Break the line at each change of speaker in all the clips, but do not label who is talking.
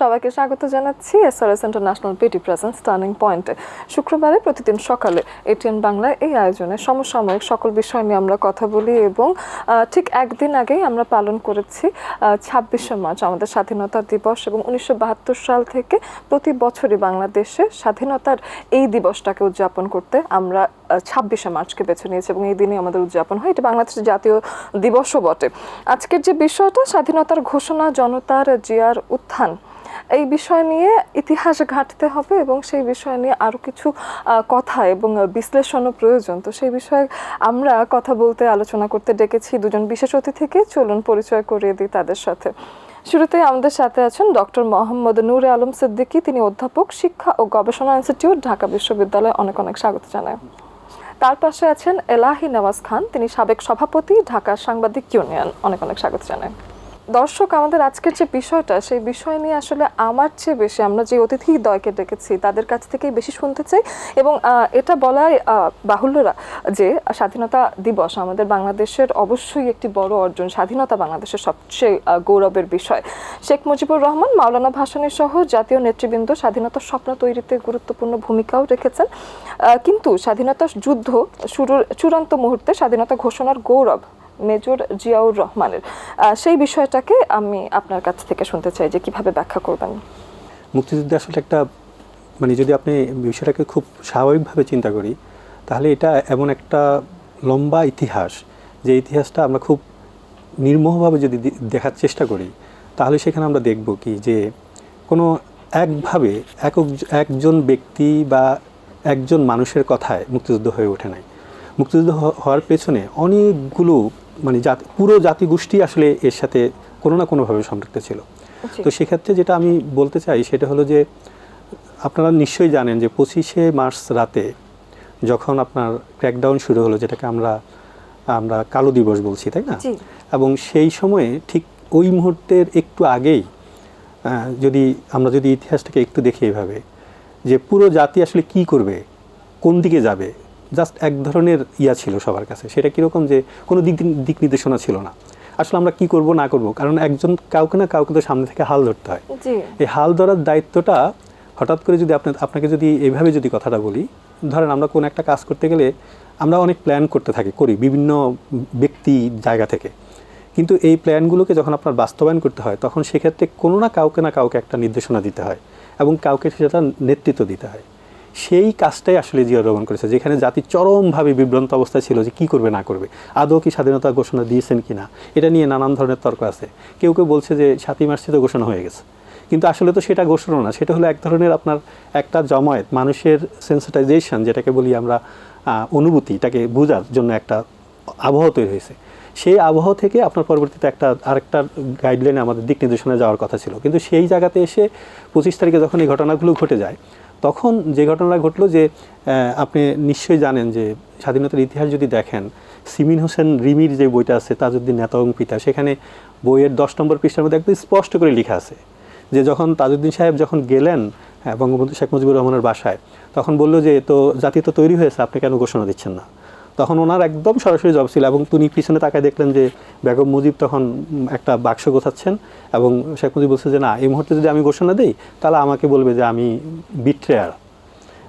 সবাইকে স্বাগত জানাচ্ছি S R S international B T presents turning পয়েন্টে শুক্রবারে প্রতিদিন সকালে এটিএন বাংলায় এই আয়োজনে সমসাময়িক সকল বিষয় নিয়ে আমরা কথা বলি এবং ঠিক একদিন আগেই আমরা পালন করেছি ছাব্বিশে মার্চ, আমাদের স্বাধীনতা দিবস এবং উনিশশো বাহাত্তর সাল থেকে প্রতি বছরই বাংলাদেশে স্বাধীনতার এই দিবসটাকে উদযাপন করতে আমরা ছাব্বিশে মার্চকে বেছে নিয়েছি এবং এই দিনে আমাদের উদযাপন হয়। এটা বাংলাদেশের জাতীয় দিবসও বটে। আজকের যে বিষয়টা, স্বাধীনতার ঘোষণা, জনতার জিয়ার উত্থান এই বিষয় নিয়ে ইতিহাস ঘাঁটতে হবে এবং সেই বিষয় নিয়ে আরও কিছু কথা এবং বিশ্লেষণও প্রয়োজন। তো সেই বিষয়ে আমরা কথা বলতে, আলোচনা করতে ডেকেছি দুজন বিশেষ অতিথিকে। চলুন পরিচয় করিয়ে দিই তাদের সাথে। শুরুতেই আমাদের সাথে আছেন ডক্টর মোহাম্মদ নূরে আলম সিদ্দিকী। তিনি অধ্যাপক, শিক্ষা ও গবেষণা ইনস্টিটিউট, ঢাকা বিশ্ববিদ্যালয়ে অনেক অনেক স্বাগত জানায় তার পাশে আছেন এলাহি নওয়াজ খান। তিনি সাবেক সভাপতি, ঢাকা সাংবাদিক ইউনিয়ন। অনেক অনেক স্বাগত জানাই। দর্শক, আমাদের আজকের যে বিষয়টা, সেই বিষয় নিয়ে আসলে আমার চেয়ে বেশি আমরা যে অতিথি দয়কে ডেকেছি, তাদের কাছ থেকেই বেশি শুনতে চাই। এবং এটা বলাই বাহুল্যরা যে স্বাধীনতা দিবস আমাদের বাংলাদেশের অবশ্যই একটি বড় অর্জন, স্বাধীনতা বাংলাদেশের সবচেয়ে গৌরবের বিষয়। শেখ মুজিবুর রহমান, মাওলানা ভাসানী সহ জাতীয় নেতৃবৃন্দ স্বাধীনতার স্বপ্ন তৈরিতে গুরুত্বপূর্ণ ভূমিকাও রেখেছেন। কিন্তু স্বাধীনতা যুদ্ধ শুরুর, চূড়ান্ত মুহূর্তে স্বাধীনতা ঘোষণার গৌরব মেজর জিয়াউর রহমানের। সেই বিষয়টাকে আমি আপনার কাছ থেকে শুনতে চাই যে কীভাবে ব্যাখ্যা করবেন।
মুক্তিযুদ্ধে আসলে একটা মানে যদি আপনি বিষয়টাকে খুব স্বাভাবিকভাবে চিন্তা করি, তাহলে এটা এমন একটা লম্বা ইতিহাস, যে ইতিহাসটা আমরা খুব নির্মোহভাবে যদি দেখার চেষ্টা করি, তাহলে সেখানে আমরা দেখব কি যে কোনো একভাবে একক একজন ব্যক্তি বা একজন মানুষের কথায় মুক্তিযুদ্ধ হয়ে ওঠে নাই। মুক্তিযুদ্ধ হওয়ার পেছনে অনেকগুলো মানে জাতি পুরো জাতিগোষ্ঠী আসলে এর সাথে কোনো না কোনোভাবে সম্পৃক্ত ছিল। তো সেক্ষেত্রে যেটা আমি বলতে চাই সেটা হলো যে আপনারা নিশ্চয়ই জানেন যে পঁচিশে মার্চ রাতে যখন আপনার ক্র্যাকডাউন শুরু হলো যেটাকে আমরা আমরা কালো দিবস বলছি তাই না? এবং সেই সময়ে ঠিক ওই মুহূর্তের একটু আগেই যদি আমরা যদি ইতিহাসটাকে একটু দেখি এভাবে যে পুরো জাতি আসলে কি করবে কোন দিকে যাবে জাস্ট এক ধরনের ইয়া ছিল সবার কাছে। সেটা কীরকম যে কোনো দিক দিক নির্দেশনা ছিল না। আসলে আমরা কি করব না করব কারণ একজন কাউকে না কাউকে তো সামনে থেকে হাল ধরতে হয়। এই হাল ধরার দায়িত্বটা হঠাৎ করে যদি আপনার আপনাকে যদি এইভাবে যদি কথাটা বলি ধরেন আমরা কোনো একটা কাজ করতে গেলে আমরা অনেক প্ল্যান করতে থাকি করি বিভিন্ন ব্যক্তি জায়গা থেকে। কিন্তু এই প্ল্যানগুলোকে যখন আপনার বাস্তবায়ন করতে হয় তখন সেক্ষেত্রে কোনো না কাউকে না কাউকে একটা নির্দেশনা দিতে হয় এবং কাউকে সেটা নেতৃত্ব দিতে হয়। সেই কাজটাই আসলে জিয়া রহমান করেছে, যেখানে জাতি চরমভাবে বিভ্রান্ত অবস্থায় ছিল যে কি করবে, না করবে। আদৌ কি স্বাধীনতা ঘোষণা দিয়েছেন কি না এটা নিয়ে নানান ধরনের তর্ক আছে। কেউ কেউ বলছে যে সাতই মার্চে তো ঘোষণা হয়ে গেছে। কিন্তু আসলে তো সেটা ঘোষণা না, সেটা হলো এক ধরনের আপনার একটা জমায়েত, মানুষের সেন্সিটাইজেশন যেটাকে বলি আমরা অনুভূতিটাকে বোঝার জন্য একটা আবহাওয়া তৈরি হয়েছে। সেই আবহাওয়া থেকে আপনার পরবর্তীতে একটা, আরেকটা গাইডলাইনে আমাদের দিক নির্দেশনা যাওয়ার কথা ছিল। কিন্তু সেই জায়গাতে এসে পঁচিশ তারিখে যখন এই ঘটনাগুলো ঘটে যায় তখন যে ঘটনা ঘটলো যে আপনি নিশ্চয়ই জানেন যে, স্বাধীনতার ইতিহাস যদি দেখেন, সিমিন হোসেন রিমির যে বইটা আছে, তাজউদ্দিন নেতা এবং পিতা, সেখানে বইয়ের দশ নম্বর পৃষ্ঠার মধ্যে একদম স্পষ্ট করে লেখা আছে যে, যখন তাজউদ্দিন সাহেব যখন গেলেন বঙ্গবন্ধু শেখ মুজিবুর রহমানের বাসায়, তখন বলল যে, তো জাতি তো তৈরি হয়েছে, আপনি কেন ঘোষণা দিচ্ছেন না? তখন ওনার একদম সরাসরি জব ছিল এবং তিনি পিছনে তাকায় দেখলেন যে বেগম মুজিব তখন একটা বাক্স গোছাচ্ছেন এবং শেখ মুজিব বলছে যে, না, এই মুহূর্তে যদি আমি ঘোষণা দিই, তাহলে আমাকে বলবে যে আমি বিট্রেয়ার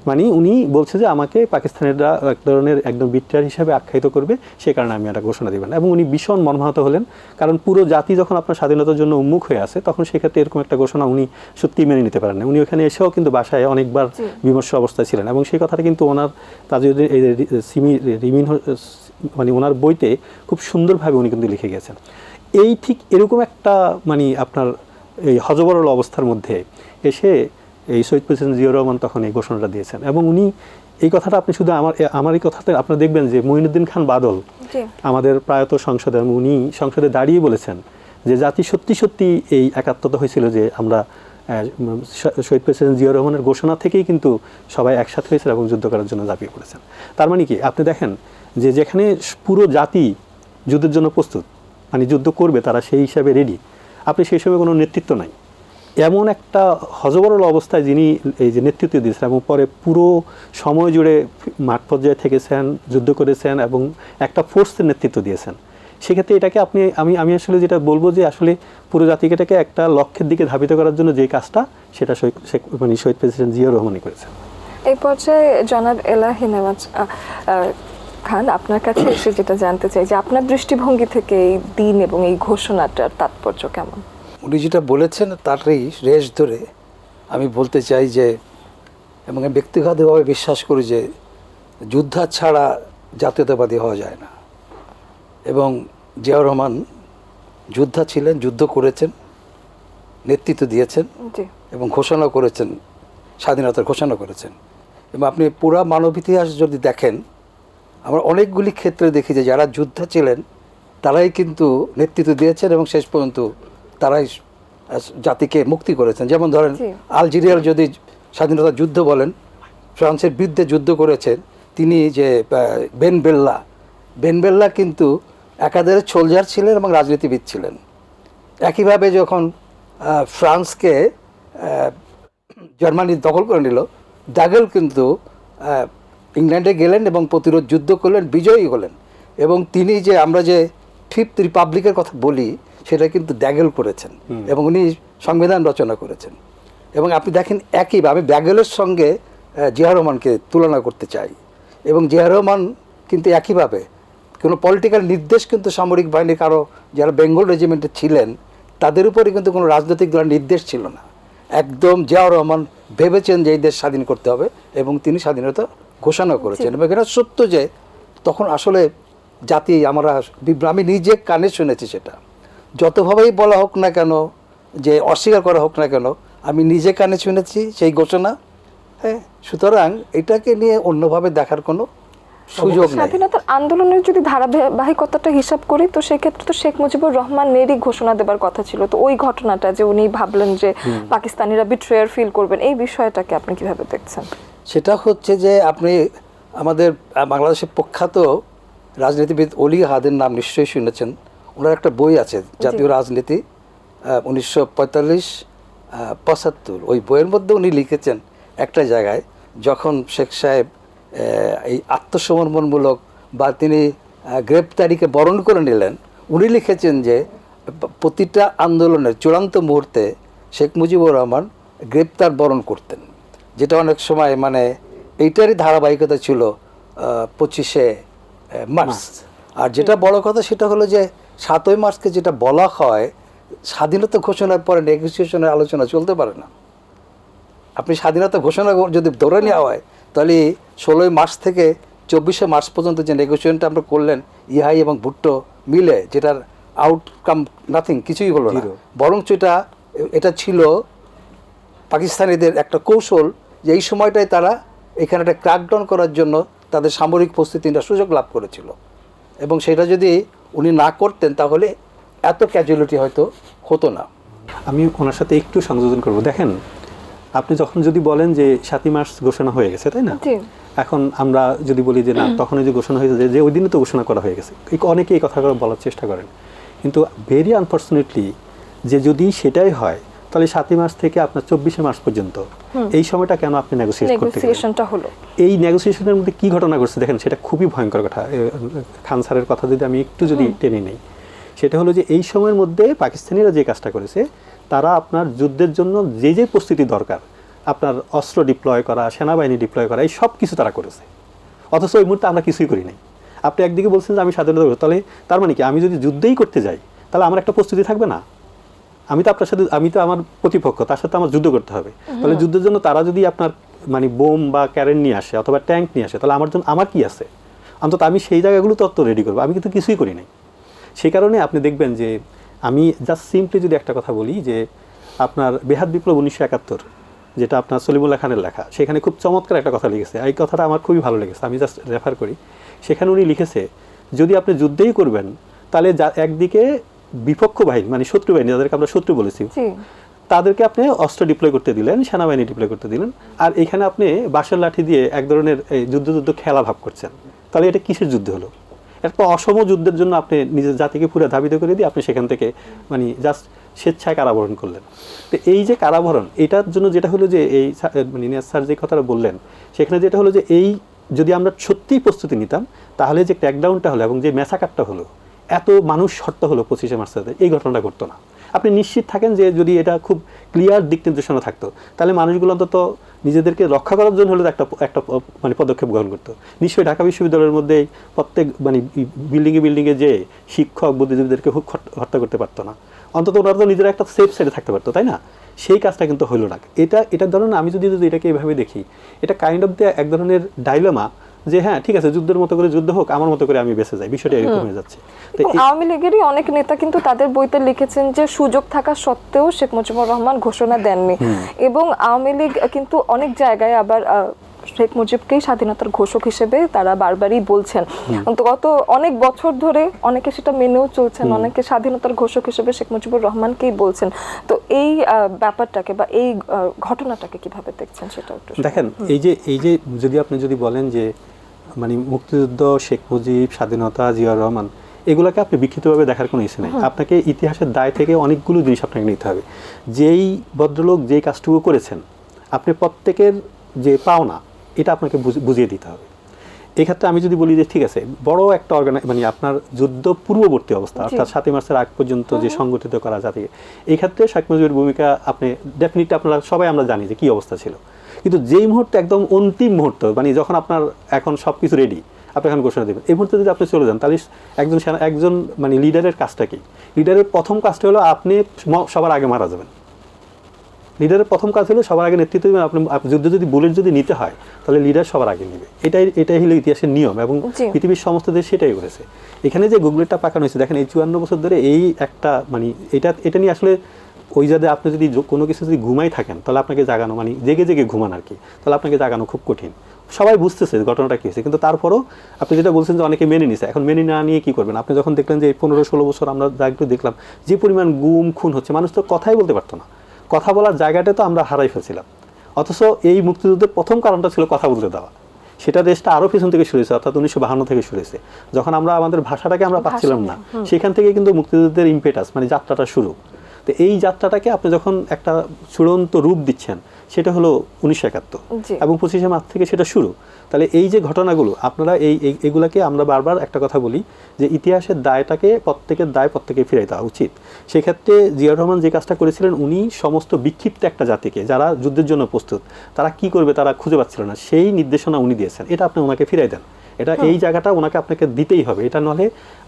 মানে উনি বলছে যে আমাকে পাকিস্তানেররা এক ধরনের একদম বিট্রেয়ার হিসাবে আখ্যায়িত করবে সে কারণে আমি একটা ঘোষণা দিবেন। এবং উনি ভীষণ মর্মাহত হলেন কারণ পুরো জাতি যখন আপনার স্বাধীনতার জন্য উন্মুখ হয়ে আছে তখন সেক্ষেত্রে এরকম একটা ঘোষণা উনি সত্যি মেনে নিতে পারেন উনি ওখানে এসেও কিন্তু বাসায় অনেকবার বিমর্ষ অবস্থায় ছিলেন। এবং সেই কথাটা কিন্তু ওনার তাজউদ্দিন এই সিমি রিমিন মানে ওনার বইতে খুব সুন্দরভাবে উনি কিন্তু লিখে গেছেন। এই ঠিক এরকম একটা মানে আপনার এই হজবরল অবস্থার মধ্যে এসে এই শহীদ প্রেসিডেন্ট জিয়াউর রহমান তখন এই ঘোষণাটা দিয়েছেন। এবং উনি এই কথাটা আপনি শুধু আমার আমার এই কথাতে আপনারা দেখবেন যে মঈনুদ্দিন খান বাদল আমাদের প্রায়ত সংসদে উনি সংসদে দাঁড়িয়ে বলেছেন যে জাতি সত্যি সত্যি এই একাত্মতা হয়েছিল যে আমরা শহীদ প্রেসিডেন্ট জিয়া রহমানের ঘোষণা থেকেই কিন্তু সবাই একসাথে হয়েছিল এবং যুদ্ধ করার জন্য ঝাঁপিয়ে পড়েছেন। তার মানে কি? আপনি দেখেন যে যেখানে পুরো জাতি যুদ্ধের জন্য প্রস্তুত মানে যুদ্ধ করবে তারা সেই হিসাবে রেডি আপনি সেই সময় কোনো নেতৃত্ব নাই। এমন একটা হজবরল অবস্থায় যিনি এই যে নেতৃত্ব দিয়েছেন এবং পরে পুরো সময় জুড়ে মাঠ পর্যায়ে থেকেছেন, যুদ্ধ করেছেন এবং একটা ফোর্সের নেতৃত্ব দিয়েছেন। সেক্ষেত্রে এটাকে আপনি, আমি আমি আসলে যেটা বলব যে আসলে পুরো জাতিকেটাকে একটা লক্ষ্যের দিকে ধাবিত করার জন্য যে কাজটা, সেটা শেখ- মানে শহীদ প্রেসিডেন্ট জিয়া রহমানই করেছেন।
এই পর্যায়ে জনাব এলাহি নেওয়াজ খান, আপনার কাছে এসে যেটা জানতে চাই যে আপনার দৃষ্টিভঙ্গি থেকে এই দিন এবং এই ঘোষণাটার তাৎপর্য কেমন?
উনি যেটা বলেছেন তারই রেশ ধরে আমি বলতে চাই যে এবং আমি ব্যক্তিগতভাবে বিশ্বাস করি যে যুদ্ধ ছাড়া জাতীয়তাবাদী হওয়া যায় না। এবং জিয়াউর রহমান যোদ্ধা ছিলেন যুদ্ধ করেছেন নেতৃত্ব দিয়েছেন এবং ঘোষণা করেছেন স্বাধীনতার ঘোষণা করেছেন। এবং আপনি পুরা মানব ইতিহাস যদি দেখেন আমরা অনেকগুলি ক্ষেত্রে দেখি যে যারা যুদ্ধ ছিলেন তারাই কিন্তু নেতৃত্ব দিয়েছেন এবং শেষ পর্যন্ত তারাই জাতিকে মুক্তি করেছেন। যেমন ধরেন। আলজেরিয়ার যদি স্বাধীনতা যুদ্ধ বলেন ফ্রান্সের বিরুদ্ধে যুদ্ধ করেছেন তিনি যে আহ, বেন বেল্লা বেন বেল্লা কিন্তু একাধারে সোলজার ছিলেন এবং রাজনীতিবিদ ছিলেন। একইভাবে যখন ফ্রান্সকে জার্মানি দখল করে নিল ডাগল কিন্তু ইংল্যান্ডে গেলেন এবং প্রতিরোধ যুদ্ধ করলেন বিজয়ী হলেন। এবং তিনি যে আমরা যে ফিফথ রিপাবলিকের কথা বলি সেটা কিন্তু ড্যাগেল করেছেন এবং উনি সংবিধান রচনা করেছেন। এবং আপনি দেখেন একইভাবে আমি ব্যাগেলের সঙ্গে জিয়া রহমানকে তুলনা করতে চাই। এবং জিয়া রহমান কিন্তু একইভাবে কোনো পলিটিক্যাল নির্দেশ কিন্তু সামরিক বাহিনীর কারও যারা বেঙ্গল রেজিমেন্টে ছিলেন তাদের উপরে কিন্তু কোনো রাজনৈতিক দলের নির্দেশ ছিল না। একদম জিয়াউর রহমান ভেবেছেন যে এই দেশ স্বাধীন করতে হবে এবং তিনি স্বাধীনতা ঘোষণা করেছেন। এবং এটা সত্য যে তখন আসলে জাতি আমরা আমি নিজে কানে শুনেছি সেটা। যতভাবেই বলা হোক না কেন যে অস্বীকার করা হোক না কেন আমি নিজে কানে শুনেছি সেই ঘোষণা। হ্যাঁ সুতরাং এটাকে নিয়ে অন্যভাবে দেখার কোনো সুযোগ
স্বাধীনতার আন্দোলনের যদি ধারাবাহিকতাটা হিসাব করি তো সেক্ষেত্রে তো শেখ মুজিবুর রহমানেরই ঘোষণা দেবার কথা ছিল। তো ওই ঘটনাটা যে উনি ভাবলেন যে পাকিস্তানিরা বিট্রেয়ার ফিল করবেন এই বিষয়টাকে আপনি কীভাবে দেখছেন?
সেটা হচ্ছে যে আপনি আমাদের বাংলাদেশের প্রখ্যাত রাজনীতিবিদ অলি হাদের নাম নিশ্চয়ই শুনেছেন। ওনার একটা বই আছে জাতীয় রাজনীতি উনিশশো পঁয়তাল্লিশ পঁচাত্তর। ওই বইয়ের মধ্যে উনি লিখেছেন একটা জায়গায় যখন শেখ সাহেব এই আত্মসমর্পণমূলক বা তিনি গ্রেপ্তারিকে বরণ করে নিলেন উনি লিখেছেন যে প্রতিটা আন্দোলনের চূড়ান্ত মুহূর্তে শেখ মুজিবুর রহমান গ্রেপ্তার বরণ করতেন। যেটা অনেক সময় মানে এইটারই ধারাবাহিকতা ছিল পঁচিশে মার্চ। আর যেটা বড় কথা সেটা হলো যে সাতই মার্চকে যেটা বলা হয় স্বাধীনতা ঘোষণার পরে নেগোসিয়েশনের আলোচনা চলতে পারে না। আপনি স্বাধীনতা ঘোষণা যদি ধরে নেওয়া হয় তাহলে ষোলোই মার্চ থেকে চব্বিশে মার্চ পর্যন্ত যে নেগোসিয়েশনটা আমরা করলেন ইহাই এবং ভুট্টো মিলে যেটার আউটকাম নাথিং কিছুই হলো না. বরঞ্চ এটা এটা ছিল পাকিস্তানিদের একটা কৌশল যে এই সময়টায় তারা এখানে একটা ক্র্যাকডাউন করার জন্য তাদের সামরিক প্রস্তুতিটা সুযোগ লাভ করেছিল। এবং সেটা যদি উনি না করতেন তাহলে এত ক্যাজুয়ালিটি হয়তো হতো না।
আমি ওনার সাথে একটু সংযোজন করব। দেখেন আপনি যখন যদি বলেন যে সাতই মার্চ ঘোষণা হয়ে গেছে তাই না? এখন আমরা যদি বলি যে না তখনই যে ঘোষণা হয়েছে যে- যে ওই দিনে তো ঘোষণা করা হয়ে গেছে। অনেকেই অনেকে এই কথা বলার চেষ্টা করেন। কিন্তু ভেরি আনফর্চুনেটলি যে যদি সেটাই হয় তাহলে সাতই মার্চ থেকে আপনার চব্বিশে মার্চ পর্যন্ত। এই সময়টা কেন আপনি
নেগোসিয়েশনটা হলো।
এই নেগোসিয়েশনের মধ্যে কি ঘটনা ঘটছে দেখেন সেটা খুবই ভয়ঙ্কর কথা। খান স্যারের কথা যদি আমি একটু যদি টেনে নেই সেটা হলো যে এই সময়ের মধ্যে পাকিস্তানিরা যে কাজটা করেছে তারা আপনার যুদ্ধের জন্য যে যে প্রস্তুতি দরকার আপনার অস্ত্র ডিপ্লয় করা সেনাবাহিনী ডিপ্লয় করা এই সব কিছু তারা করেছে। অথচ ওই মুহূর্তে আমরা কিছুই করি নাই। আপনি একদিকে বলছেন যে আমি স্বাধীনতা করব, তাহলে তার মানে কি? আমি যদি যুদ্ধেই করতে যাই তাহলে আমার একটা প্রস্তুতি থাকবে না? আমি তো আপনার সাথে আমি তো আমার প্রতিপক্ষ তার সাথে আমার যুদ্ধ করতে হবে। তাহলে যুদ্ধের জন্য তারা যদি আপনার মানে বোম বা ক্যারেন নিয়ে আসে অথবা ট্যাঙ্ক নিয়ে আসে তাহলে আমার জন্য আমার কি আছে? অন্তত আমি সেই জায়গাগুলো তত্ত্ব রেডি করব। আমি কিন্তু কিছুই করি নাই। সেই কারণে আপনি দেখবেন যে আমি জাস্ট সিম্পলি যদি একটা কথা বলি যে আপনার বেহাত বিপ্লব উনিশশো একাত্তর যেটা আপনার সলিমুল্লাহ খানের লেখা সেখানে খুব চমৎকার একটা কথা লিখেছে। এই কথাটা আমার খুবই ভালো লেগেছে আমি জাস্ট রেফার করি। সেখানে উনি লিখেছে যদি আপনি যুদ্ধেই করবেন তাহলে যা একদিকে বিপক্ষ বাহিনী মানে শত্রু বাহিনী যাদেরকে আমরা শত্রু বলেছি তাদেরকে আপনি অস্ত্র ডিপ্লয় করতে দিলেন সেনাবাহিনী ডিপ্লয় করতে দিলেন। আর এখানে আপনি বাঁশের লাঠি দিয়ে এক ধরনের যুদ্ধ যুদ্ধ খেলা ভাব করছেন। তাহলে এটা কিসের যুদ্ধ হলো? একটা অসম যুদ্ধের জন্য আপনি নিজের জাতিকে পুরো ধাবিত করে দিয়ে আপনি সেখান থেকে মানে জাস্ট স্বেচ্ছায় কারাবরণ করলেন। তো এই যে কারাবরণ এটার জন্য যেটা হলো যে এই মানে স্যার যে কথাটা বললেন সেখানে যেটা হলো যে এই যদি আমরা সত্যিই প্রস্তুতি নিতাম তাহলে যে ক্র্যাকডাউনটা হলো এবং যে ম্যাসাকারটা হলো এত মানুষ শর্ত হলো পঁচিশে মার্চে এই ঘটনাটা ঘটতো না। আপনি নিশ্চিত থাকেন যে যদি এটা খুব ক্লিয়ার দিক নির্দেশনা থাকতো, তাহলে মানুষগুলো অন্তত নিজেদেরকে রক্ষা করার জন্য হলে একটা একটা মানে পদক্ষেপ গ্রহণ করতো। নিশ্চয়ই ঢাকা বিশ্ববিদ্যালয়ের মধ্যে প্রত্যেক মানে বিল্ডিংয়ে বিল্ডিংয়ে যে শিক্ষক, বুদ্ধিজীবীদেরকে হত্যা করতে পারতো না। অন্তত ওনারা তো নিজেরা একটা সেফ সাইডে থাকতে পারতো, তাই না? সেই কাজটা কিন্তু হলো না। এটা এটা ধরুন আমি যদি যদি এটাকে এভাবে দেখি, এটা কাইন্ড অফ দ্য এক ধরনের ডাইলেমা যে হ্যাঁ ঠিক আছে যুদ্ধের মতো করে যুদ্ধ হোক আমার মতো করে আমি বেঁচে যাই বিষয়টা এরকম হয়ে যাচ্ছে।
আওয়ামী লীগেরই অনেক নেতা কিন্তু তাদের বইতে লিখেছেন যে সুযোগ থাকা সত্ত্বেও শেখ মুজিবুর রহমান ঘোষণা দেননি। এবং আওয়ামী লীগ কিন্তু অনেক জায়গায় আবার শেখ মুজিবকেই স্বাধীনতার ঘোষক হিসেবে তারা বারবারই বলছেন। তো গত অনেক বছর ধরে অনেকে সেটা মেনেও চলছেন অনেকে স্বাধীনতার ঘোষক হিসেবে শেখ মুজিবুর রহমানকেই বলছেন। তো এই ব্যাপারটাকে বা এই ঘটনাটাকে কীভাবে দেখছেন সেটা
দেখেন এই যে এই যে যদি আপনি যদি বলেন যে মানে মুক্তিযুদ্ধ শেখ মুজিব স্বাধীনতা জিয়াউর রহমান এগুলোকে আপনি বিক্ষিপ্তভাবে দেখার কোনো ইচ্ছে নেই। আপনাকে ইতিহাসের দায় থেকে অনেকগুলো জিনিস আপনাকে নিতে হবে। যেই ভদ্রলোক যেই কাজটুকু করেছেন আপনি প্রত্যেকের যে পাওনা এটা আপনাকে বুঝিয়ে দিতে হবে। এই ক্ষেত্রে আমি যদি বলি যে ঠিক আছে বড় একটা অর্গানাই মানে আপনার যুদ্ধ পূর্ববর্তী অবস্থা অর্থাৎ সাতই মার্চের আগ পর্যন্ত যে সংগঠিত করা জাতিকে এই ক্ষেত্রে শেখ মুজিবের ভূমিকা আপনি ডেফিনেটলি আপনারা সবাই আমরা জানি যে কি অবস্থা ছিল। কিন্তু যেই মুহূর্তে একদম অন্তিম মুহূর্ত মানে যখন আপনার এখন সব কিছু রেডি আপনি এখন ঘোষণা দেবেন। এই মুহূর্তে যদি আপনি চলে যান তাহলে একজন সেনা- একজন মানে লিডারের কাজটা কি? লিডারের প্রথম কাজটা হলো আপনি সবার আগে মারা যাবেন। লিডারের প্রথম কাজ হলো সবার আগে নেতৃত্ব দেবেন আপনি যুদ্ধ যদি বুলেট যদি নিতে হয় তাহলে লিডার সবার আগে নেবে। এটাই এটাই হলো ইতিহাসের নিয়ম এবং পৃথিবীর সমস্ত দেশ সেটাই করেছে। এখানে যে গুগলেটটা পাকানো হয়েছে দেখেন এই চুয়ান্ন বছর ধরে এই একটা মানে এটা এটা নিয়ে আসলে ওই যাতে আপনি যদি কোনো কিছু যদি ঘুমাই থাকেন তাহলে আপনাকে জাগানো মানে জেগে জেগে ঘুমান আর কি তাহলে আপনাকে জাগানো খুব কঠিন। সবাই বুঝতেছে ঘটনাটা কী হয়েছে কিন্তু তারপরও আপনি যেটা বলছেন যে অনেকে মেনে নিছে এখন মেনে না নিয়ে কী করবেন? আপনি যখন দেখলেন যে এই পনেরো ষোলো বছর আমরা যা একটু দেখলাম যে পরিমাণ গুম খুন হচ্ছে মানুষ তো কথাই বলতে পারতো না। কথা বলার জায়গাটা তো আমরা হারাই ফেলছিলাম। অথচ এই মুক্তিযুদ্ধের প্রথম কারণটা ছিল কথা বলতে দেওয়া। সেটা দেশটা আরও পিছন থেকে শুরু হয়েছে অর্থাৎ উনিশশো বাহান্ন থেকে শুরু হয়েছে যখন আমরা আমাদের ভাষাটাকে আমরা পাচ্ছিলাম না সেখান থেকে কিন্তু মুক্তিযুদ্ধের ইম্পেটাস মানে যাত্রাটা শুরু। তো এই যাত্রাটাকে আপনি যখন একটা চূড়ান্ত রূপ দিচ্ছেন সেটা হলো উনিশশো একাত্তর এবং পঁচিশে মার্চ থেকে সেটা শুরু। তাহলে এই যে ঘটনাগুলো আপনারা এই এগুলাকে আমরা বারবার একটা কথা বলি যে ইতিহাসের দায়টাকে প্রত্যেকের দায় প্রত্যেকে ফিরাই দেওয়া উচিত। সেক্ষেত্রে জিয়াউর রহমান যে কাজটা করেছিলেন উনি সমস্ত বিক্ষিপ্ত একটা জাতিকে যারা যুদ্ধের জন্য প্রস্তুত তারা কি করবে তারা খুঁজে পাচ্ছিল না। সেই নির্দেশনা উনি দিয়েছেন। এটা আপনি ওনাকে ফিরাই দেন। এটা এই জায়গাটা ওনাকে আপনাকে দিতেই হবে। এটা নলে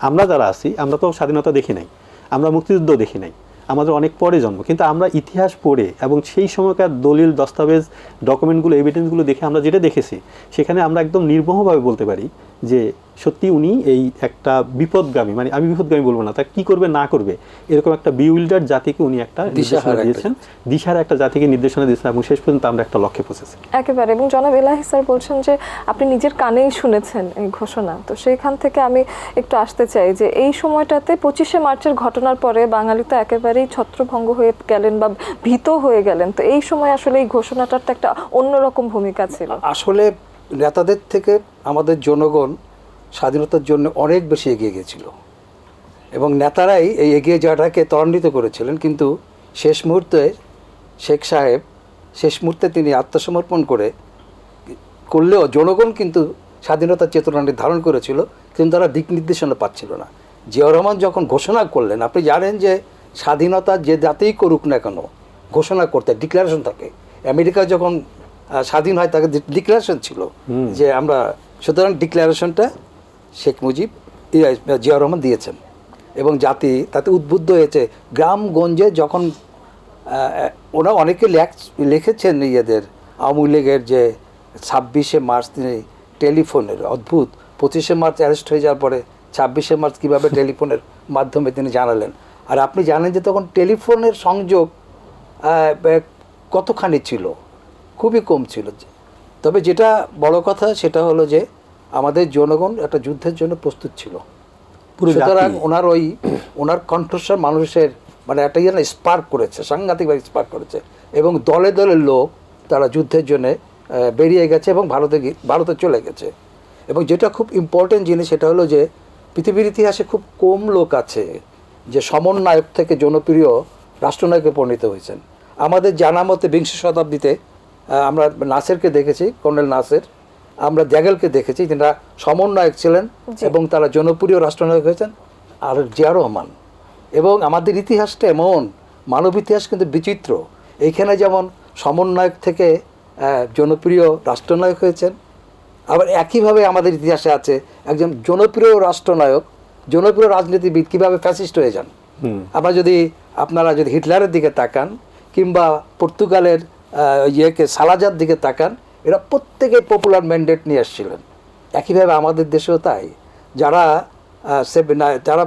আমরা যারা আছি আমরা তো স্বাধীনতা দেখি নাই আমরা মুক্তিযুদ্ধ দেখি নাই। আমাদের অনেক পরে জন্ম। কিন্তু আমরা ইতিহাস পড়ে এবং সেই সময়কার দলিল, দস্তাবেজ ডকুমেন্টগুলো এভিডেন্সগুলো দেখে আমরা যেটা দেখেছি, সেখানে আমরা একদম নির্মহভাবে বলতে পারি যে সত্যি উনি এই একটা বিপদগামী মানে আমি বিপদগামী বলব না তা কি করবে না করবে এরকম একটা বিউল্ডার জাতিকে উনি একটা নির্দেশনা দিয়েছেন। দিশার একটা জাতিকে নির্দেশনা দিয়েছেন এবং শেষ পর্যন্ত আমরা একটা লক্ষ্যে পৌঁছেছি।
একেবারে এবং জনাব এলাহি স্যার বলছেন যে আপনি নিজের কানেই শুনেছেন এই ঘোষণা। তো সেইখান থেকে আমি একটু আসতে চাই যে এই সময়টাতে পঁচিশে মার্চের ঘটনার পরে বাঙালি তো একেবারেই ছত্রভঙ্গ হয়ে গেলেন বা ভীত হয়ে গেলেন। তো এই সময় আসলে এই ঘোষণাটার তো একটা অন্যরকম ভূমিকা ছিল।
আসলে নেতাদের থেকে আমাদের জনগণ স্বাধীনতার জন্য অনেক বেশি এগিয়ে গিয়েছিল এবং নেতারাই এই এগিয়ে যাওয়াটাকে ত্বরান্বিত করেছিলেন কিন্তু শেষ মুহূর্তে শেখ সাহেব শেষ মুহূর্তে তিনি আত্মসমর্পণ করে করলেও জনগণ কিন্তু স্বাধীনতার চেতনাটি ধারণ করেছিল কিন্তু তারা দিক নির্দেশনা পাচ্ছিল না। জিয়াউর রহমান যখন ঘোষণা করলেন আপনি জানেন যে স্বাধীনতা যে জাতেই করুক না কেন ঘোষণা করতে ডিক্লারেশন থাকে। আমেরিকা যখন স্বাধীন হয় তাকে ডিক্লারেশন ছিল যে আমরা সুতরাং ডিক্লারেশনটা শেখ মুজিব জিয়াউর রহমান দিয়েছেন। এবং জাতি তাতে উদ্বুদ্ধ হয়েছে। গ্রামগঞ্জে যখন ওরা অনেকে লেখ- লিখেছেন ইয়েদের, আওয়ামী লীগের যে ছাব্বিশে মার্চ তিনি টেলিফোনের, অদ্ভুত। পঁচিশে মার্চ অ্যারেস্ট হয়ে যাওয়ার পরে ছাব্বিশে মার্চ কীভাবে টেলিফোনের মাধ্যমে তিনি জানালেন। আর আপনি জানেন যে তখন টেলিফোনের সংযোগ কতখানি ছিল? খুবই কম ছিল। তবে যেটা বড় কথা সেটা হলো যে আমাদের জনগণ একটা যুদ্ধের জন্য প্রস্তুত ছিল। সুতরাং ওনার ওই ওনার কণ্ঠস্বর মানুষের মানে একটা যেন স্পার্ক করেছে সাংঘাতিকভাবে স্পার্ক করেছে। এবং দলে দলে লোক তারা যুদ্ধের জন্য বেরিয়ে গেছে এবং ভারতে ভারতে চলে গেছে। এবং যেটা খুব ইম্পর্টেন্ট জিনিস সেটা হলো যে পৃথিবীর ইতিহাসে খুব কম লোক আছে যে সমন্বয়ক থেকে জনপ্রিয় রাষ্ট্রনায়কে পরিণত হয়েছেন। আমাদের জানা মতে বিংশ শতাব্দীতে আমরা নাসেরকে দেখেছি কর্নেল নাসের। আমরা দ্যাগেলকে দেখেছি যারা সমন্বয়ক ছিলেন এবং তারা জনপ্রিয় রাষ্ট্রনায়ক হয়েছেন আর জিয়া রহমান। এবং আমাদের ইতিহাসটা এমন মানব ইতিহাস কিন্তু বিচিত্র। এইখানে যেমন সমন্বয়ক থেকে জনপ্রিয় রাষ্ট্রনায়ক হয়েছেন আবার একইভাবে আমাদের ইতিহাসে আছে একজন জনপ্রিয় রাষ্ট্রনায়ক জনপ্রিয় রাজনীতিবিদ কীভাবে ফ্যাসিস্ট হয়ে যান। আবার যদি আপনারা যদি হিটলারের দিকে তাকান কিংবা পর্তুগালের ইয়েকে সালাজার দিকে তাকান এরা প্রত্যেকে পপুলার ম্যান্ডেট নিয়ে এসেছিলেন একইভাবে আমাদের দেশেও তাই। যারা যারা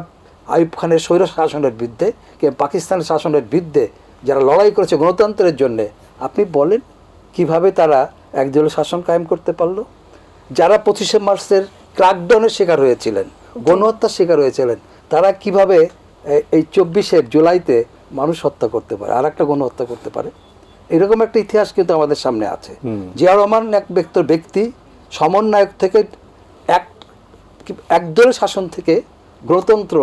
আইব খানের স্বৈর শাসনের বিরুদ্ধে কিংবা পাকিস্তানের শাসনের বিরুদ্ধে যারা লড়াই করেছে গণতন্ত্রের জন্যে, আপনি বলেন কীভাবে তারা একদলীয় শাসন কায়েম করতে পারল? যারা পঁচিশে মার্চের ক্রাকডাউনের শিকার হয়েছিলেন, গণহত্যার শিকার হয়েছিলেন, তারা কীভাবে এই চব্বিশের জুলাইতে মানুষ হত্যা করতে পারে আর একটা গণহত্যা করতে পারে? এরকম একটা ইতিহাস কিন্তু আমাদের সামনে আছে। জিয়া রহমান এক ব্যক্ত ব্যক্তি সমন্বয়ক থেকে এক একদলীয় শাসন থেকে গণতন্ত্র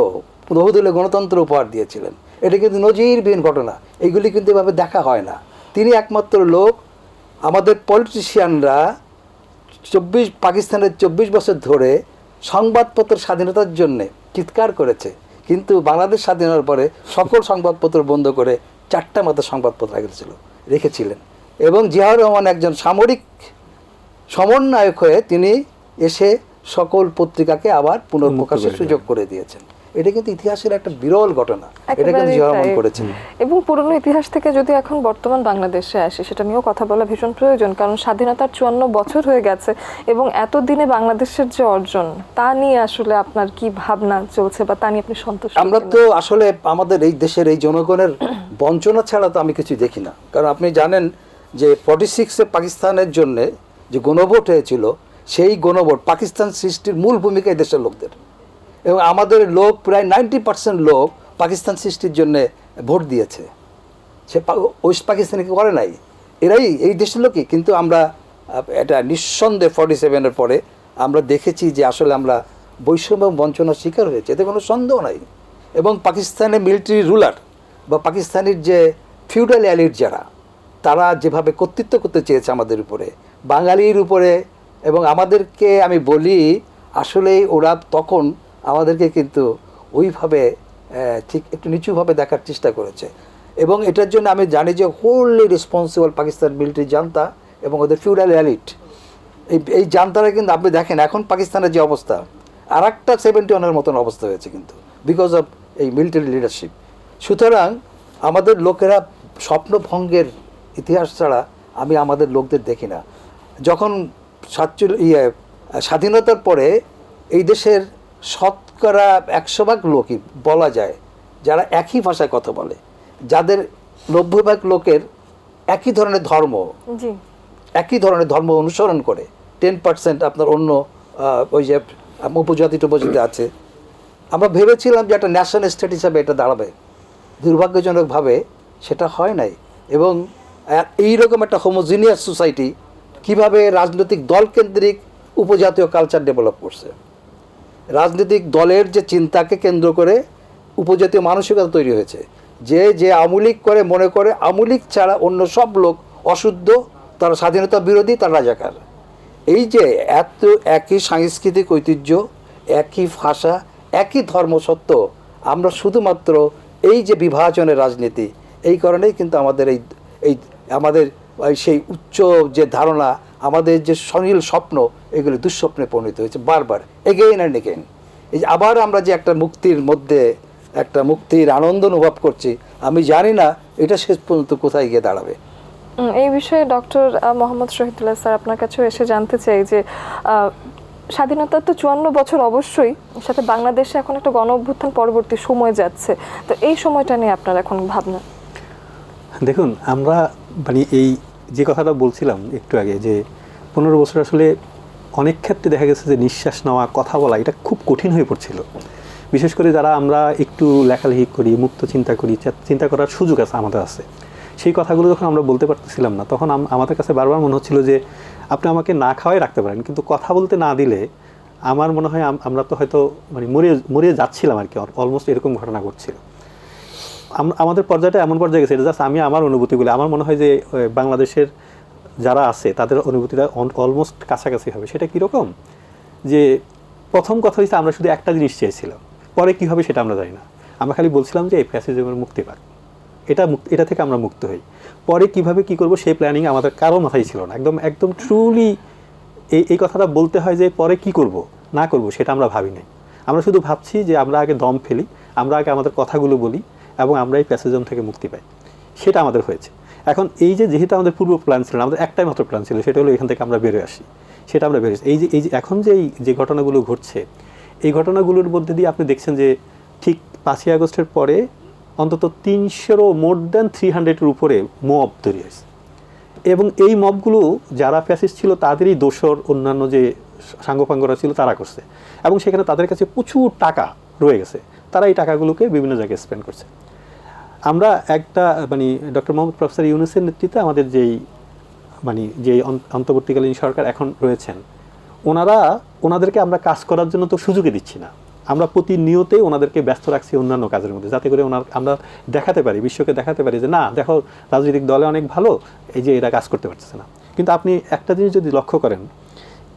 বহুদলীয় গণতন্ত্র উপহার দিয়েছিলেন। এটা কিন্তু নজিরবিহীন ঘটনা। এইগুলি কিন্তু এভাবে দেখা হয় না। তিনি একমাত্র লোক। আমাদের পলিটিশিয়ানরা চব্বিশ পাকিস্তানের চব্বিশ বছর ধরে সংবাদপত্র স্বাধীনতার জন্যে চিৎকার করেছে। কিন্তু বাংলাদেশ স্বাধীন হওয়ার পরে সকল সংবাদপত্র বন্ধ করে চারটা মতো সংবাদপত্র রেখেছিল রেখেছিলেন। এবং জিয়াউর রহমান একজন সামরিক সমন্বয়ক হয়ে তিনি এসে সকল পত্রিকাকে আবার পুনঃপ্রকাশের সুযোগ করে দিয়েছেন। এটা কিন্তু ইতিহাসের একটা বিরল ঘটনা। এটা কিন্তু
একেবারেই
জিয়া রহমান
তাই।
করেছেন।
এবং পুরনো ইতিহাস থেকে যদি এখন বর্তমান বাংলাদেশে আসে সেটা নিয়েও কথা বলা ভীষণ প্রয়োজন কারণ স্বাধীনতার চুয়ান্ন বছর হয়ে গেছে এবং এতদিনে বাংলাদেশের যে অর্জন তা নিয়ে আসলে আপনার কি ভাবনা চলছে বা তা নিয়ে আপনি সন্তুষ্ট
আমরা তো আসলে আমাদের এই দেশের এই জনগণের বঞ্চনা ছাড়া তো আমি কিছু দেখি না। কারণ আপনি জানেন যে ফর্টি সিক্সে পাকিস্তানের জন্য যে গণভোট হয়েছিল সেই গণভোট পাকিস্তান সৃষ্টির মূল ভূমিকা এই দেশের লোকদের। এবং আমাদের লোক প্রায় নাইনটি পার্সেন্ট লোক পাকিস্তান সৃষ্টির জন্য ভোট দিয়েছে। সে ওয়েস্ট পাকিস্তানকে করে নাই? এরাই, এই দেশের লোকই। কিন্তু আমরা, এটা নিঃসন্দেহে ফর্টি সেভেনের পরে আমরা দেখেছি যে আসলে আমরা বৈষম্য বঞ্চনার শিকার হয়েছে। এতে কোনো সন্দেহ নাই। এবং পাকিস্তানের মিলিটারি রুলার বা পাকিস্তানের যে ফিউডাল অ্যালিট যারা, তারা যেভাবে কর্তৃত্ব করতে চেয়েছে আমাদের উপরে, বাঙালির উপরে, এবং আমাদেরকে আমি বলি, আসলে ওরা তখন আমাদেরকে কিন্তু ওইভাবে ঠিক একটু নিচুভাবে দেখার চেষ্টা করেছে। এবং এটার জন্য আমি জানি যে হোললি রেসপন্সিবল পাকিস্তান মিলিটারি জানতা এবং ওদের ফিউডাল অ্যালিট এই এই জানতারা কিন্তু আপনি দেখেন, এখন পাকিস্তানের যে অবস্থা আর একটা সেভেন্টি ওয়ানের মতন অবস্থা হয়েছে কিন্তু বিকজ অফ এই মিলিটারি লিডারশিপ সুতরাং আমাদের লোকেরা স্বপ্নভঙ্গের ইতিহাস ছাড়া আমি আমাদের লোকদের দেখি না। যখন সাতচল্লিশ ইয়ে স্বাধীনতার পরে এই দেশের শতকরা একশো ভাগ লোকই বলা যায় যারা একই ভাষায় কথা বলে। যাদের নব্বই ভাগ লোকের একই ধরনের ধর্ম একই ধরনের ধর্ম অনুসরণ করে। টেন পার্সেন্ট আপনার অন্য ওই যে উপজাতি টুপজাতি আছে। আমরা ভেবেছিলাম যে একটা ন্যাশনাল স্টেট হিসাবে এটা দাঁড়াবে। দুর্ভাগ্যজনকভাবে সেটা হয় নাই। এবং এইরকম একটা হোমোজিনিয়াস সোসাইটি কীভাবে রাজনৈতিক দলকেন্দ্রিক উপজাতীয় কালচার ডেভেলপ করছে। রাজনৈতিক দলের যে চিন্তাকে কেন্দ্র করে উপজাতীয় মানসিকতা তৈরি হয়েছে। যে যে আমূলিক করে মনে করে, আমূলিক ছাড়া অন্য সব লোক অশুদ্ধ, তারা স্বাধীনতা বিরোধী, তার রাজাকার। এই যে এত একই সাংস্কৃতিক ঐতিহ্য, একই ভাষা, একই ধর্ম সত্য আমরা শুধুমাত্র এই যে বিভাজনের রাজনীতি, এই কারণেই কিন্তু আমাদের এই এই, আমাদের সেই উচ্চ যে ধারণা আমাদের যে সনীল স্বপ্ন এগুলি দুঃস্বপ্নে পরিণত হয়েছে বারবার এগেইন অ্যান্ড এগেইন এই যে আবার আমরা যে একটা মুক্তির মধ্যে একটা মুক্তির আনন্দ অনুভব করছি আমি জানি না এটা শেষ পর্যন্ত কোথায় গিয়ে দাঁড়াবে।
এই বিষয়ে ডক্টর মোহাম্মদ শহীদুল্লাহ স্যার আপনার কাছেও এসে জানতে চাই যে স্বাধীনতার তো চুয়ান্ন বছর অবশ্যই সাথে বাংলাদেশে এখন একটা গণ অভ্যুত্থান পরবর্তী সময় যাচ্ছে তো এই সময়টা নিয়ে আপনার এখন ভাবনা?
দেখুন আমরা মানে এই যে কথাটা বলছিলাম একটু আগে যে পনেরো বছর আসলে অনেক ক্ষেত্রে দেখা গেছে যে নিঃশ্বাস নেওয়া, কথা বলা, এটা খুব কঠিন হয়ে পড়ছিল। বিশেষ করে যারা আমরা একটু লেখালেখি করি, মুক্ত চিন্তা করি চিন্তা করার সুযোগ আছে, আমাদের আছে। সেই কথাগুলো যখন আমরা বলতে পারতেছিলাম না, তখন আমাদের কাছে বারবার মনে হচ্ছিল যে আপনি আমাকে না খাওয়াই রাখতে পারেন, কিন্তু কথা বলতে না দিলে আমার মনে হয় আমরা তো হয়তো মানে মরে মরে যাচ্ছিলাম আর কি অলমোস্ট এরকম ঘটনা ঘটছিল। আমাদের পর্যায়টা এমন পর্যায়ে গেছে জাস্ট আমি আমার অনুভূতিগুলো, আমার মনে হয় যে বাংলাদেশের যারা আছে, তাদের অনুভূতিটা অলমোস্ট কাছাকাছি হবে। সেটা কীরকম? যে, প্রথম কথা হচ্ছে আমরা শুধু একটা জিনিস চেয়েছিলাম, পরে কী হবে সেটা আমরা জানি না। আমরা খালি বলছিলাম যে, এই ফ্যাসিজমের মুক্তি পাক। এটা এটা থেকে আমরা মুক্ত হই। পরে কীভাবে কি করব সেই প্ল্যানিং আমাদের কারও মাথায় ছিল না। একদম একদম ট্রুলি এই এই কথাটা বলতে হয় যে, পরে কি করব, না করব, সেটা আমরা ভাবি নাই আমরা শুধু ভাবছি যে, আমরা আগে দম ফেলি, আমরা আগে আমাদের কথাগুলো বলি এবং আমরা এই প্যাসেজম থেকে মুক্তি পাই। সেটা আমাদের হয়েছে। এখন এই যে যেহেতু আমাদের পূর্ব প্ল্যান ছিল আমাদের একটাই মাত্র প্ল্যান ছিল, সেটা হলো এখান থেকে আমরা বেরোয় আসি। সেটা আমরা বেরোয় এই যে এই যে এখন যে এই, যে ঘটনাগুলো ঘটছে, এই ঘটনাগুলোর মধ্যে দিয়ে আপনি দেখছেন যে ঠিক পাঁচই আগস্টের পরে অন্তত তিনশোরও মোর দ্যান থ্রি হান্ড্রেডের উপরে মব তৈরি হয়েছে। এবং এই মবগুলো যারা ফ্যাসিস্ট ছিল, তাদেরই দোসর অন্যান্য যে সাঙ্গপাঙ্গরা ছিল, তারা করছে। এবং সেখানে তাদের কাছে প্রচুর টাকা রয়ে গেছে। তারা এই টাকাগুলোকে বিভিন্ন জায়গায় স্পেন্ড করছে। আমরা একটা মানে ডক্টর মোহাম্মদ প্রফেসর ইউনুসের নেতৃত্বে আমাদের যেই মানে যে অন- অন্তর্বর্তীকালীন সরকার এখন রয়েছেন, ওনারা, ওনাদেরকে আমরা কাজ করার জন্য তো সুযোগই দিচ্ছি না। আমরা প্রতিনিয়তে ওনাদেরকে ব্যস্ত রাখছি অন্যান্য কাজের মধ্যে, যাতে করে ওনার, আমরা দেখাতে পারি, বিশ্বকে দেখাতে পারি যে, না, দেখো, রাজনৈতিক দলে অনেক ভালো, এই যে, এরা কাজ করতে পারতেছে না। কিন্তু আপনি একটা জিনিস যদি লক্ষ্য করেন,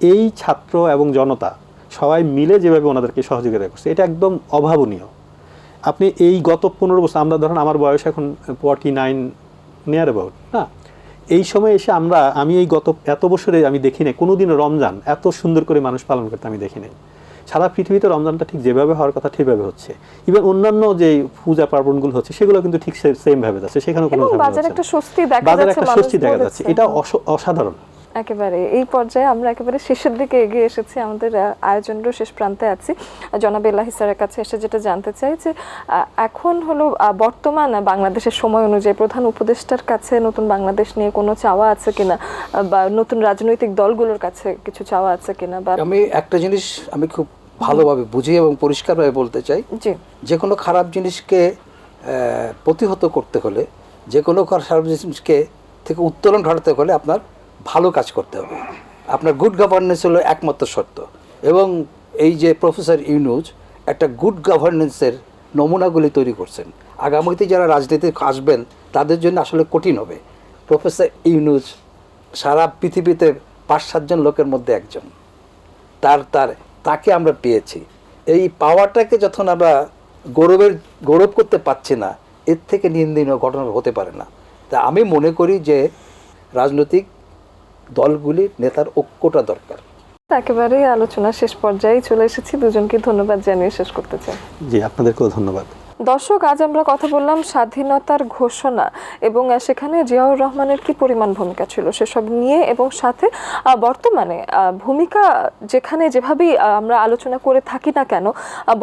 এই ছাত্র এবং জনতা সবাই মিলে যেভাবে ওনাদেরকে সহযোগিতা করছে, এটা একদম অভাবনীয়। আপনি এই গত পনেরো বছর আমরা ধরেন আমার বয়স এখন ফর্টি নাইন নিয়ার অ্যাবাউট না? এই সময় এসে আমরা আমি এই গত এত বছরে আমি দেখি নাই কোনোদিন রমজান এত সুন্দর করে মানুষ পালন করতে আমি দেখি নাই সারা পৃথিবীতে রমজানটা ঠিক যেভাবে হওয়ার কথা ঠিকভাবে হচ্ছে। ইভেন অন্যান্য যে পূজা পার্বণগুলো হচ্ছে সেগুলো কিন্তু ঠিক সেম ভাবে যাচ্ছে সেখানে কোনো
বাজারে একটা স্বস্তি দেখা যাচ্ছে।
এটা অসাধারণ।
একেবারে এই পর্যায়ে আমরা একেবারে শেষের দিকে এগিয়ে এসেছি আমাদের আয়োজনেরও শেষ প্রান্তে আছি। জনাব এলাহি স্যারের কাছে এসে যেটা জানতে চাই যে এখন হলো বর্তমান বাংলাদেশের সময় অনুযায়ী প্রধান উপদেষ্টার কাছে নতুন বাংলাদেশ নিয়ে কোনো চাওয়া আছে কিনা? বা নতুন রাজনৈতিক দলগুলোর কাছে কিছু চাওয়া আছে কিনা? বা
আমি একটা জিনিস আমি খুব ভালোভাবে বুঝি এবং পরিষ্কারভাবে বলতে চাই।
জি।
যে কোনো খারাপ জিনিসকে প্রতিহত করতে হলে যে কোনো খারাপ জিনিসকে থেকে উত্তোলন ঘটাতে হলে আপনার ভালো কাজ করতে হবে। আপনার গুড গভর্নেন্স হলো একমাত্র শর্ত। এবং এই যে প্রফেসর ইউনুজ একটা গুড গভর্নেন্সের নমুনাগুলি তৈরি করছেন। আগামীতে যারা রাজনীতি আসবেন, তাদের জন্য আসলে কঠিন হবে। প্রফেসর ইউনুজ সারা পৃথিবীতে পাঁচ সাতজন লোকের মধ্যে একজন। তার তার, তাকে আমরা পেয়েছি। এই পাওয়ারটাকে যখন আমরা গৌরবের, গৌরব করতে পারছি না, এর থেকে নিন্দনীয় ঘটনা হতে পারে না। তা আমি মনে করি যে রাজনৈতিক দলগুলির নেতার ঐক্যটা দরকার।
একেবারেই আলোচনা শেষ পর্যায়ে চলে এসেছি। দুজনকে ধন্যবাদ জানিয়ে শেষ করতে চাই।
জি আপনাদেরকেও ধন্যবাদ।
দর্শক, আজ আমরা কথা বললাম স্বাধীনতার ঘোষণা এবং সেখানে জিয়াউর রহমানের কি পরিমাণ ভূমিকা ছিল সেসব নিয়ে এবং সাথে বর্তমানে ভূমিকা যেখানে যেভাবেই আমরা আলোচনা করে থাকি না কেন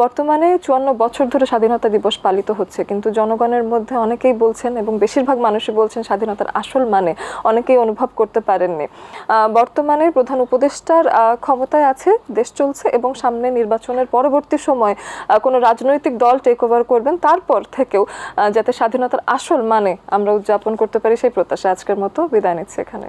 বর্তমানে চুয়ান্ন বছর ধরে স্বাধীনতা দিবস পালিত হচ্ছে। কিন্তু জনগণের মধ্যে অনেকেই বলছেন এবং বেশিরভাগ মানুষই বলছেন স্বাধীনতার আসল মানে অনেকেই অনুভব করতে পারেননি। বর্তমানে প্রধান উপদেষ্টার ক্ষমতায় আছে, দেশ চলছে এবং সামনে নির্বাচনের পরবর্তী সময় কোনো রাজনৈতিক দল টেক ওভার করবেন তারপর থেকেও যাতে স্বাধীনতার আসল মানে আমরা উদযাপন করতে পারি সেই প্রত্যাশা আজকের মতো বিদায় নিচ্ছে এখানে।